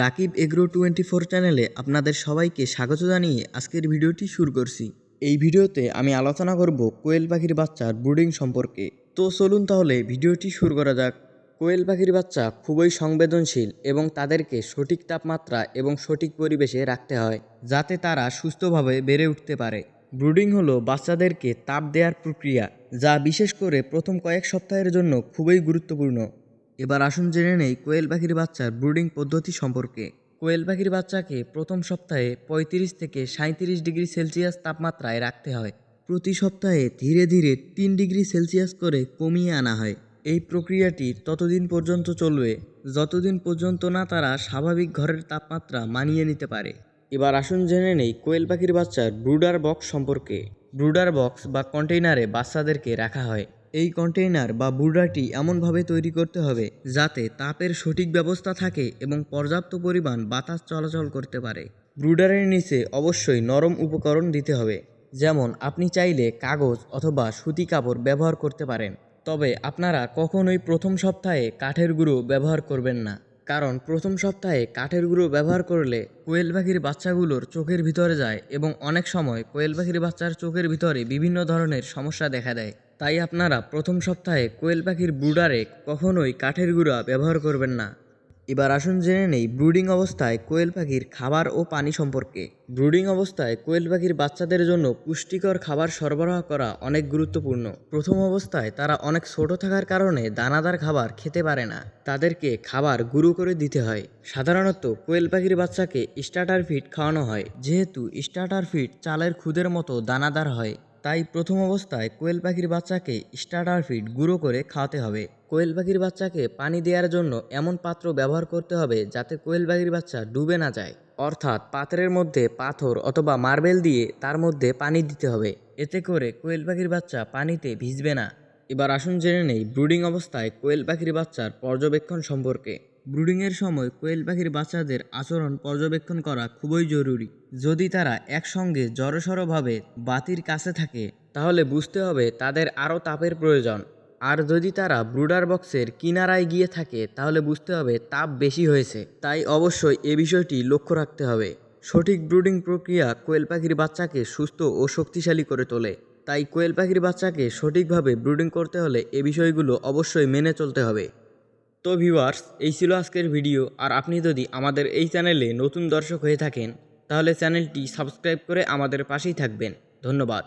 Rakib agro twenty four চ্যানেলে আপনাদের সবাইকে স্বাগত জানিয়ে আজকের ভিডিওটি শুরু করছি। এই ভিডিওতে আমি আলোচনা করব কোয়েল পাখির বাচ্চার ব্রুডিং সম্পর্কে। তো চলুন তাহলে ভিডিওটি শুরু করা যাক। কোয়েল পাখির বাচ্চা খুবই সংবেদনশীল এবং তাদেরকে সঠিক তাপমাত্রা এবং সঠিক পরিবেশে রাখতে হয়, যাতে তারা সুস্থভাবে বেড়ে উঠতে পারে। ব্রুডিং হলো বাচ্চাদেরকে তাপ দেওয়ার প্রক্রিয়া, যা বিশেষ করে প্রথম কয়েক সপ্তাহের জন্য খুবই গুরুত্বপূর্ণ। এবার আসুন জেনে নেই কোয়েল পাখির বাচ্চার ব্রুডিং পদ্ধতি সম্পর্কে। কোয়েল পাখির বাচ্চাকে প্রথম সপ্তাহে পঁয়ত্রিশ থেকে সাঁত্রিশ ডিগ্রি সেলসিয়াস তাপমাত্রায় রাখতে হয়। প্রতি সপ্তাহে ধীরে ধীরে তিন ডিগ্রি সেলসিয়াস করে কমিয়ে আনা হয়। এই প্রক্রিয়াটি ততদিন পর্যন্ত চলবে, যতদিন পর্যন্ত না তারা স্বাভাবিক ঘরের তাপমাত্রা মানিয়ে নিতে পারে। এবার আসুন জেনে নেই কোয়েল পাখির বাচ্চার ব্রুডার বক্স সম্পর্কে। ব্রুডার বক্স বা কন্টেইনারে বাচ্চাদেরকে রাখা হয়। এই কন্টেইনার বা ব্রুডারটি এমনভাবে তৈরি করতে হবে যাতে তাপের সঠিক ব্যবস্থা থাকে এবং পর্যাপ্ত পরিমাণ বাতাস চলাচল করতে পারে। ব্রুডারের নিচে অবশ্যই নরম উপকরণ দিতে হবে, যেমন আপনি চাইলে কাগজ অথবা সুতি কাপড় ব্যবহার করতে পারেন। তবে আপনারা কখনোই প্রথম সপ্তাহে কাঠের গুঁড়ো ব্যবহার করবেন না, কারণ প্রথম সপ্তাহে কাঠের গুঁড়ো ব্যবহার করলে কোয়েল পাখির বাচ্চাগুলোর চোখের ভিতরে যায় এবং অনেক সময় কোয়েল পাখির বাচ্চার চোখের ভিতরে বিভিন্ন ধরনের সমস্যা দেখা দেয়। তাই আপনারা প্রথম সপ্তাহে কোয়েল পাখির ব্রুডারে কখনোই কাঠের গুঁড়া ব্যবহার করবেন না। এবার আসুন জেনে নেই ব্রুডিং অবস্থায় কোয়েল পাখির খাবার ও পানি সম্পর্কে। ব্রুডিং অবস্থায় কোয়েল পাখির বাচ্চাদের জন্য পুষ্টিকর খাবার সরবরাহ করা অনেক গুরুত্বপূর্ণ। প্রথম অবস্থায় তারা অনেক ছোট থাকার কারণে দানাদার খাবার খেতে পারে না। তাদেরকে খাবার গুঁড়ো করে দিতে হয়। সাধারণত কোয়েল পাখির বাচ্চাকে স্টার্টার ফিড খাওয়ানো হয়। যেহেতু স্টার্টার ফিড চালের খুদের মতো দানাদার হয়। তাই প্রথম অবস্থায় কোয়েল পাখির বাচ্চাকে স্টার্টার ফিড গুঁড়ো করে খাওয়াতে হবে। কোয়েল পাখির বাচ্চাকে পানি দেওয়ার জন্য এমন পাত্র ব্যবহার করতে হবে যাতে কোয়েল পাখির বাচ্চা ডুবে না যায়। অর্থাৎ পাত্রের মধ্যে পাথর অথবা মার্বেল দিয়ে তার মধ্যে পানি দিতে হবে। এতে করে কোয়েল পাখির বাচ্চা পানিতে ভিজবে না। এবার আসুন জেনে নেই ব্রুডিং অবস্থায় কোয়েল পাখির বাচ্চার পর্যবেক্ষণ সম্পর্কে। ব্রুডিংয়ের সময় কোয়েল পাখির বাচ্চাদের আচরণ পর্যবেক্ষণ করা খুবই জরুরি। যদি তারা একসঙ্গে জড়সড়ভাবে বাতির কাছে থাকে, তাহলে বুঝতে হবে তাদের আরও তাপের প্রয়োজন। আর যদি তারা ব্রুডার বক্সের কিনারায় গিয়ে থাকে, তাহলে বুঝতে হবে তাপ বেশি হয়েছে। তাই অবশ্যই এ বিষয়টি লক্ষ্য রাখতে হবে। সঠিক ব্রুডিং প্রক্রিয়া কোয়েল পাখির বাচ্চাকে সুস্থ ও শক্তিশালী করে তোলে। তাই কোয়েল পাখির বাচ্চাকে সঠিকভাবে ব্রুডিং করতে হলে এ বিষয়গুলো অবশ্যই মেনে চলতে হবে। তো ভিউয়ার্স, এই ছিল আজকের ভিডিও। আর আপনি যদি আমাদের এই চ্যানেলে নতুন দর্শক হয়ে থাকেন, তাহলে চ্যানেলটি সাবস্ক্রাইব করে আমাদের পাশেই থাকবেন। ধন্যবাদ।